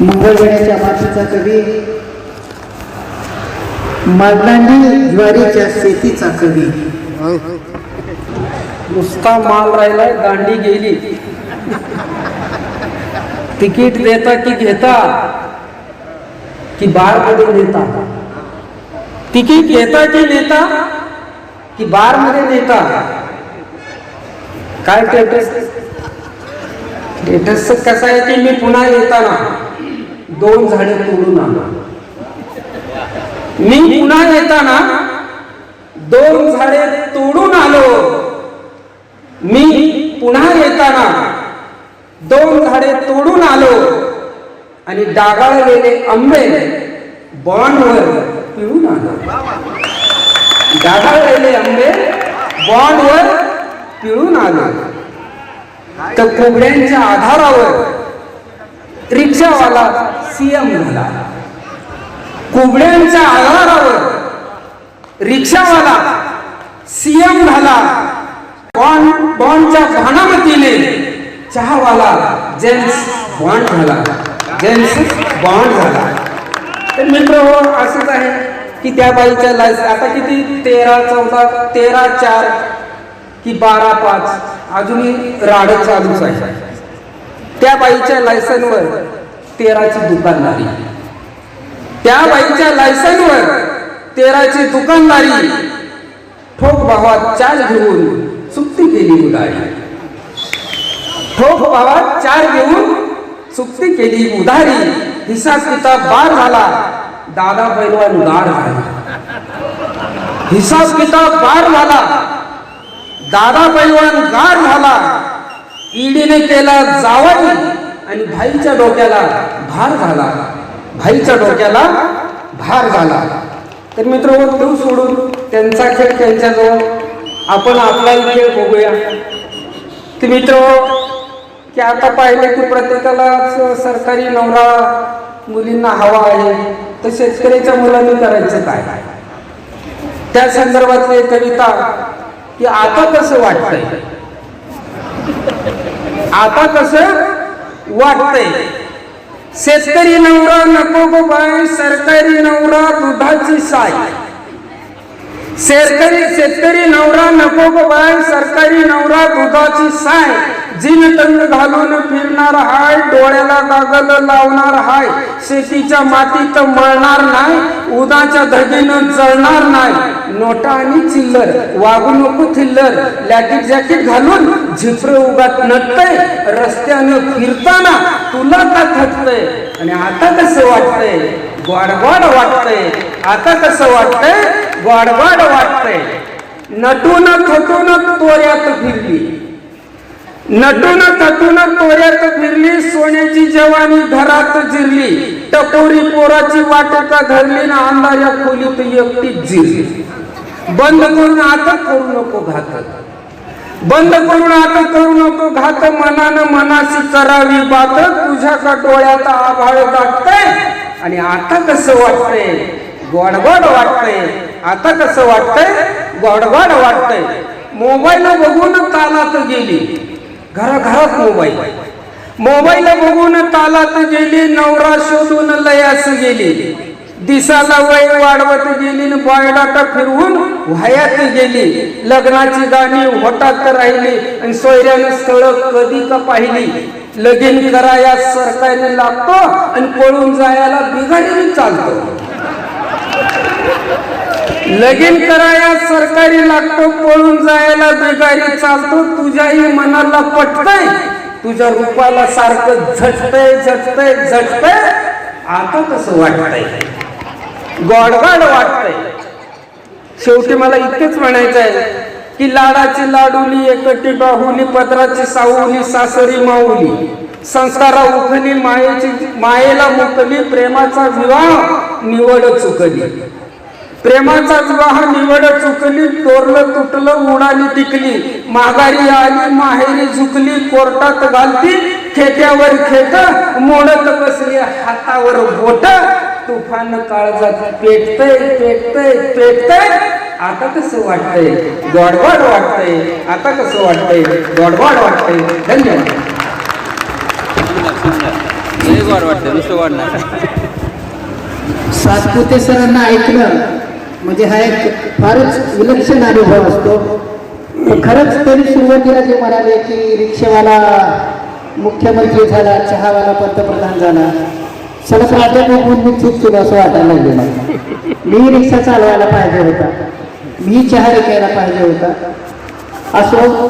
मंगळवेड्याच्या मातीचा कवी मागलांडी ज्वारीच्या शेतीचा कवी. नुसता माल राहिलाय दांडी गेली. तिकीट देता की घेता की बारमध्ये नेता. तिकीट घेता की नेता की बारमध्ये नेता. काय स्टेटस स्टेटस कसं आहे की मी पुन्हा येताना? दोन झाडे तोडून आणा. मी पुन्हा येताना दोन झाडे तोडून आलो. मी पुन्हा येताना दोन झाडे तोडून आलो. आणि डागाळलेले आंबे बॉन्डवर पिळून आलो. डागाळलेले आंबे बॉन्डवर पिळून आलो. तर कोंबड्यांच्या आधारावर रिक्षावाला सीएम झाला. कोंबड्यांच्या आधारावर रिक्षावाला सीएम झाला. बॉन्ड बॉन्डच्या भानामतीने चहावाला जेम्स बॉन्ड झाला. जेम्स बॉन्ड झाला. तर मित्र हो असंच आहे की त्या बाईच्या लायस आता किती? तेरा चौदा तेरा चार की बारा पाच. अजूनही राडत चालूच आहे. त्या बाईच्या लायसनवर तेराची दुकानदारी त्या बाईच्या लायसनवर तेराची दुकानदारी ठोक भावात चार घेऊन चुकती केली उदारी ठोक भावात चार घेऊन चुकती केली उधारी. हिसाब किताब बार झाला. दादा पैलवान गार झाला. हिसाब किताब बार झाला. दादा पैलवान गार झाला. ईडीने केला जावाई. आणि भाईच्या डोक्याला भार झाला. भाईच्या डोक्याला भार झाला. तर मित्र देऊ सोडून त्यांचा खेळ त्यांच्याजवळ आपण आपला खेळ बघूया. ते मित्र की आता पाहिले की प्रत्येकाला सरकारी नवरा मुलींना हवा आहे तर शेतकऱ्याच्या मुलांनी करायचं काय? त्या संदर्भातली कविता की आता कसं वाटतंय? आता कसं वाटतंय. शेतकरी नवरा नको गो बाय सरकारी नवरा दुधाची साय. शेतकरी शेतकरी नवरा नको गो बाय सरकारी नवरा दुधाची साय. जिन टंग घालून फिरणार हाय डोळ्याला गागल लावणार हाय. शेतीच्या मातीत मळणार नाही उदाच्या धगीनं जळणार नाही. नोटा आणि चिल्लर वागू नको थिल्लर लॅकेट जॅकेट घालून झिपर उगात नटतय रस्त्यानं फिरताना तुला का थकतय आणि आता कसं वाटतंय? गोडवाड वाटतंय. आता कसं वाटतंय? गोडवाड वाटतंय. नटून थटून तोऱ्यात फिरली नटून थटून तोऱ्यात फिरली सोन्याची जवानी घरात जिरली. टपोरी पोराची वाटका धरली ना अंधाऱ्या खोलीत एकटी जिरली. बंद करून आता करू नको घात. बंद करून आता करू नको घात मनानं मनाशी करावी बात. तुझ्या का डोळ्यात आभाळ दाटतय आणि आता कसं वाटतंय? गोडगोड वाटतंय. आता कसं वाटतंय? गोडगोड वाटतंय. मोबाईल बघून तालात गेली. घराघरात मोबाईल. मोबाईल बघून तालात गेली नवरा शोधून लयास गेली. दिसाला वय वाढवत गेली बॉयडाटा फिरवून व्हायात गेली. लग्नाची गाणी होतात राहिली आणि सोयऱ्यानं स्थळ कधी का पाहिली. लगीन कराया सरकारने लागतो आणि पळून जायला बिघाडीने चालतो. लगीन कराया सरकारी लागतो पळून जायला बिगारी चालतो तुझ्याही मनाला पटतय. तुझ्या रूपाला सारखं झटतय झटतय झटतय. आता कसं वाटतय? गोडगाड वाटतय. शेवटी मला इतकेच म्हणायचं आहे की लाडाची लाडुली एकटी बाहुली पत्राची साऊली सासरी माऊली संस्कारा उखली मायेची मायेला मुकली प्रेमाचा विवाह निवड चुकली. प्रेमाचा विवाह निवड चुकली तोरलं तुटलं उडाली टिकली. माघारी आली माहेरी झुकली कोर्टात घालती खेट्यावर खेट मोडत बसली हातावर बोट. तुफान काळजात पेटतय पेटतय पेटतय. आता कसं वाटतंय? गोडवाड वाटतंय. आता कसं वाटतंय? गोडवाड वाटतंय. धन्यवाद. सातपुते सरांना ऐकणं म्हणजे हा एक फारच विलक्षण अनुभव असतो. खरंच तरी सुरुवातीला जे म्हणाले की रिक्षावाला मुख्यमंत्री झाला चहावाला पंतप्रधान झाला सगळं प्राध्यापक म्हणून मी चूक केलं असं वाटायला गेलं मी रिक्षा चालवायला पाहिजे होता. मी चहा विकायला पाहिजे होता. असो